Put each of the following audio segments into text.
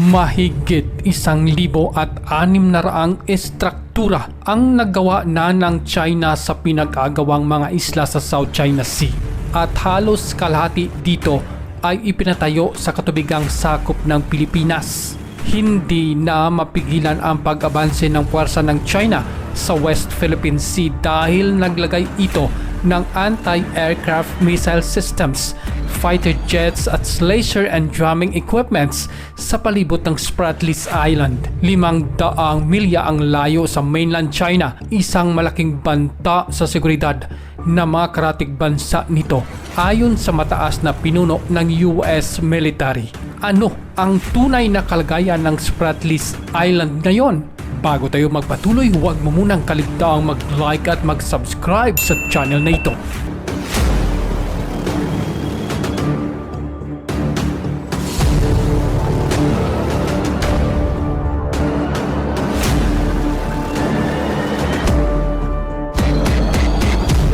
Mahigit isang libo at anim na raang estruktura ang nagawa na ng China sa pinag-agawang mga isla sa South China Sea. At halos kalahati dito ay ipinatayo sa katubigang sakop ng Pilipinas. Hindi na mapigilan ang pag-abanse ng puwersa ng China sa West Philippine Sea dahil naglagay ito ng anti-aircraft missile systems, fighter jets at laser and jamming equipments sa palibot ng Spratlys Island. Limang daang milya ang layo sa mainland China, isang malaking banta sa seguridad na mga karatig bansa nito ayon sa mataas na pinuno ng US military. Ano ang tunay na kalagayan ng Spratlys Island ngayon? Bago tayo magpatuloy, huwag mo munang kaligtaang mag-like at mag-subscribe sa channel na ito.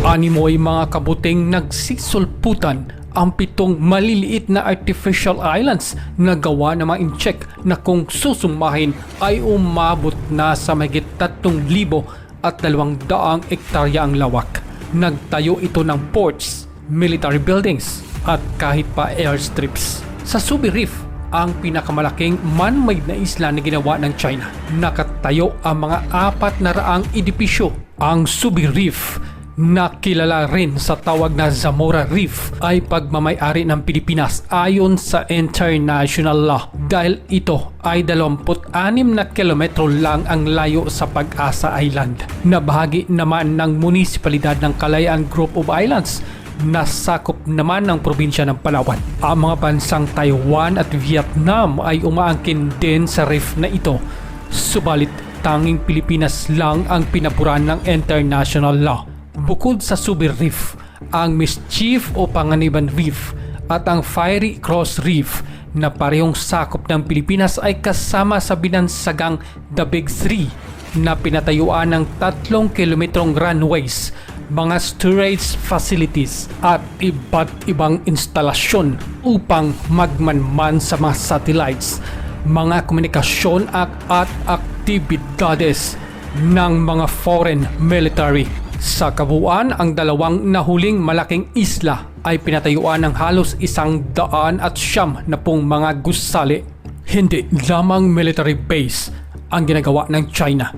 Animo ay mga kabuting nagsisulputan ang pitong maliliit na artificial islands na gawa na ma-incheck na kung susumahin ay umabot na sa mahigit 3,000 at 200 ektarya ang lawak. Nagtayo ito ng ports, military buildings at kahit pa airstrips. Sa Subi Reef, ang pinakamalaking man-made na isla na ginawa ng China. Nakatayo ang mga apat na raang edipisyo. Ang Subi Reef na kilala rin sa tawag na Zamora Reef ay pagmamayari ng Pilipinas ayon sa international law dahil ito ay 26 na kilometro lang ang layo sa Pag-asa Island na bahagi naman ng munisipalidad ng Kalayaan Group of Islands na sakop naman ng probinsya ng Palawan. Ang mga bansang Taiwan at Vietnam ay umaangkin din sa reef na ito. Subalit tanging Pilipinas lang ang pinapuran ng international law. Bukod sa Subi Reef, ang Mischief o Panganiban Reef at ang Fiery Cross Reef na parehong sakop ng Pilipinas ay kasama sa binansagang The Big Three na pinatayuan ng tatlong kilometrong runways, mga storage facilities at iba't ibang instalasyon upang magmanman sa mga satellites, mga komunikasyon at, at aktibidades ng mga foreign military sa kabuuan, ang dalawang nahuling malaking isla ay pinatayuan ng halos isang daan at siyam na pong mga gusali. Hindi lamang military base ang ginagawa ng China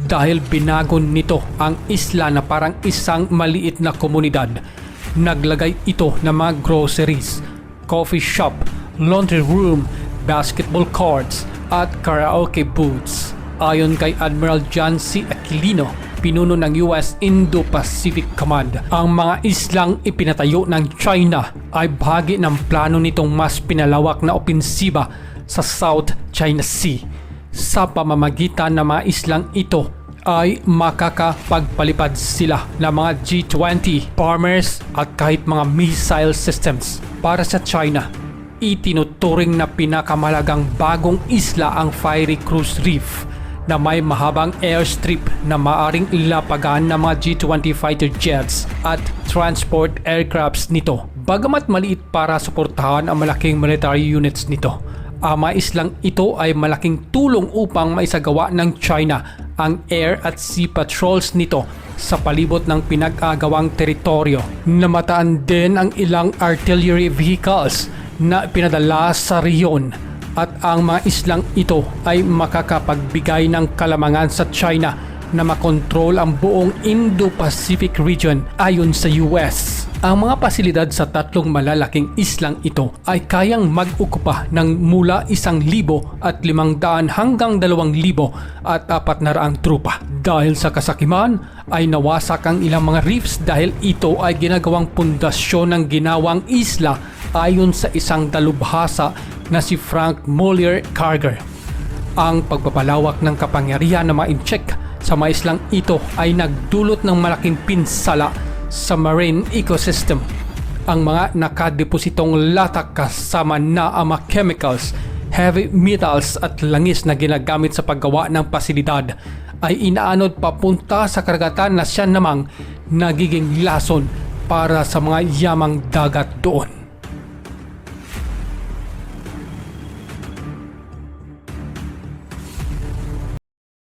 dahil binago nito ang isla na parang isang maliit na komunidad. Naglagay ito ng mga groceries, coffee shop, laundry room, basketball courts at karaoke booths. Ayon kay Admiral John C. Aquilino, pinuno ng US Indo-Pacific Command. Ang mga islang ipinatayo ng China ay bahagi ng plano nitong mas pinalawak na opensiba sa South China Sea. Sa pamamagitan ng mga islang ito ay makakapagpalipad sila ng mga G20 bombers at kahit mga missile systems para sa China. Itinuturing na pinakamalagang bagong isla ang Fiery Cruise Reef na may mahabang airstrip na maaring ilapagan ng mga G-20 fighter jets at transport aircrafts nito. Bagamat maliit para suportahan ang malaking military units nito, ang mga islang ito ay malaking tulong upang maisagawa ng China ang air at sea patrols nito sa palibot ng pinag-agawang teritoryo. Namataan din ang ilang artillery vehicles na pinadala sa riyon at ang mga islang ito ay makakapagbigay ng kalamangan sa China na makontrol ang buong Indo-Pacific region ayon sa US. Ang mga pasilidad sa tatlong malalaking islang ito ay kayang mag-ukupa ng mula isang libo at limang daan hanggang dalawang libo at apat na raang trupa. Dahil sa kasakiman ay nawasak ang ilang mga reefs dahil ito ay ginagawang pundasyon ng ginawang isla ayon sa isang dalubhasa na si Frank Muller Carger. Ang pagpapalawak ng kapangyarihan na ma-incheck sa mga islang ito ay nagdulot ng malaking pinsala sa marine ecosystem. Ang mga nakadepositong latak kasama na ang mga chemicals, heavy metals at langis na ginagamit sa paggawa ng pasilidad ay inaanod papunta sa karagatan na siya namang nagiging lason para sa mga yamang dagat doon.